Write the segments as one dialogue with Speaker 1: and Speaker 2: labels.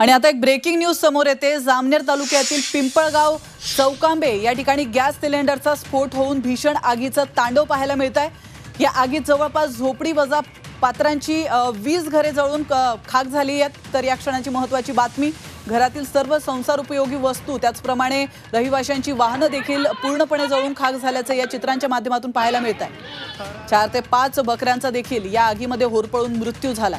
Speaker 1: आणि आता एक ब्रेकिंग न्यूज समोर येते. जामनेर तालुक्यातील पिंपळगाव चौकांबे या ठिकाणी गॅस सिलेंडरचा स्फोट होऊन भीषण आगीचं तांडव पाहायला मिळत आहे या आगीत जवळपास झोपडी वजा पात्रांची वीज घरे जळून क- खाक झाली आहेत. तर या क्षणाची महत्वाची बातमी घरातील सर्व संसार उपयोगी वस्तू त्याचप्रमाणे रहिवाशांची वाहनं देखील पूर्णपणे जळून खाक झाल्याचं या चित्रांच्या माध्यमातून पाहायला मिळत आहे चार ते पाच बकऱ्यांचा देखील या आगीमध्ये होरपळून मृत्यू झाला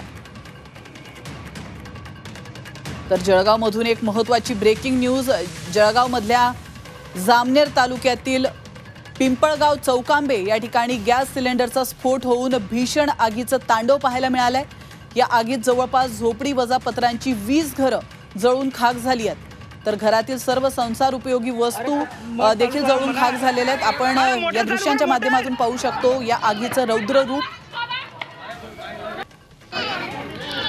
Speaker 1: तर जळगावमधून एक महत्त्वाची ब्रेकिंग न्यूज जळगावमधल्या जामनेर तालुक्यातील पिंपळगाव चौकांबे या ठिकाणी गॅस सिलेंडरचा स्फोट होऊन भीषण आगीचं तांडव पाहायला मिळालंय. या आगीत जवळपास झोपडी वजा पत्रांची वीस घरं जळून खाक झाली आहेत. तर घरातील सर्व संसार उपयोगी वस्तू देखील जळून खाक झालेल्या आहेत. आपण या दृश्यांच्या माध्यमातून पाहू शकतो. या आगीचं रौद्र रूप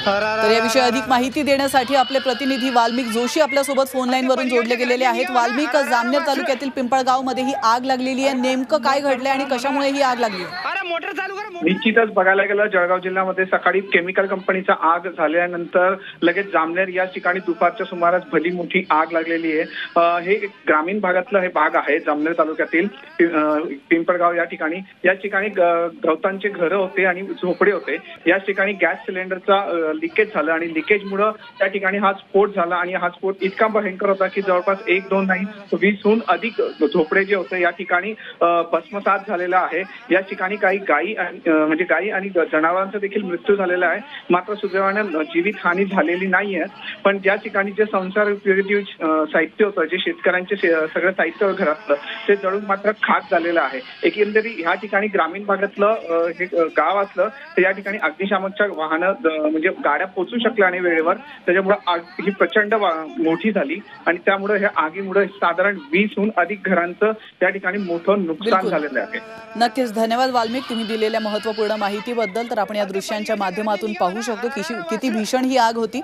Speaker 1: तर याविषयी अधिक माहिती देण्यासाठी आपले प्रतिनिधी वाल्मिक जोशी आपल्यासोबत फोन लाईन वरून जोडले गेलेले आहेत. वाल्मिक जामनेर तालुक्यातील पिंपळगावमध्ये ही आग लागलेली आहे. नेमकं काय घडलंय आणि कशामुळे ही आग लागली? आहे?
Speaker 2: मोटर चालू करा
Speaker 3: निश्चितच बघायला गेलं जळगाव जिल्ह्यामध्ये सकाळी केमिकल कंपनीचा आग झाल्यानंतर लगेच जामनेर या ठिकाणी दुपारच्या सुमारास भली मोठी आग लागलेली आहे. हे ग्रामीण भागातलं हे भाग आहे जामनेर तालुक्यातील पिंपळगाव या ठिकाणी. या ठिकाणी गवतांचे घरं होते आणि झोपडे होते. याच ठिकाणी गॅस सिलेंडरचा लिकेज झालं आणि लिकेजमुळं त्या ठिकाणी हा स्फोट झाला आणि हा स्फोट इतका भयंकर होता की जवळपास एक दोन नाही वीसहून अधिक झोपडे जे होते या ठिकाणी भस्मसात झालेला आहे. या ठिकाणी काही गायी आणि- म्हणजे गायी आणि जनावरांचा देखील मृत्यू झालेला आहे. मात्र सुदैवानं जीवित हानी झालेली नाही आहे पण ज्या ठिकाणी जे संसार उपयोगी साहित्य होतं जे शेतकऱ्यांचे सगळं साहित्य घरातलं ते जळून मात्र खाक झालेलं आहे. एकंदरी ह्या ठिकाणी ग्रामीण भागातलं हे गाव असलं तर या ठिकाणी अग्निशामकच्या वाहनं म्हणजे गाड्या पोहोचू शकल्या नाही वेळेवर. त्याच्यामुळे आग ही प्रचंड मोठी झाली आणि त्यामुळे ह्या आगीमुळे साधारण वीसहून अधिक घरांचं त्या ठिकाणी मोठं नुकसान. झालेलं आहे.
Speaker 1: नक्कीच. धन्यवाद वाल्मिक. तुम्ही दिलेल्या महत्त्वपूर्ण माहितीबद्दल तर आपण या दृश्यांच्या माध्यमातून पाहू शकतो किशी किती भीषण ही आग होती.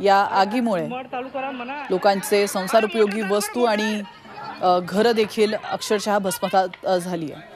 Speaker 1: या आगीमुळे लोकांचे संसार उपयोगी वस्तू आणि घर घरं देखील अक्षरशः भस्मसात झाली आहे.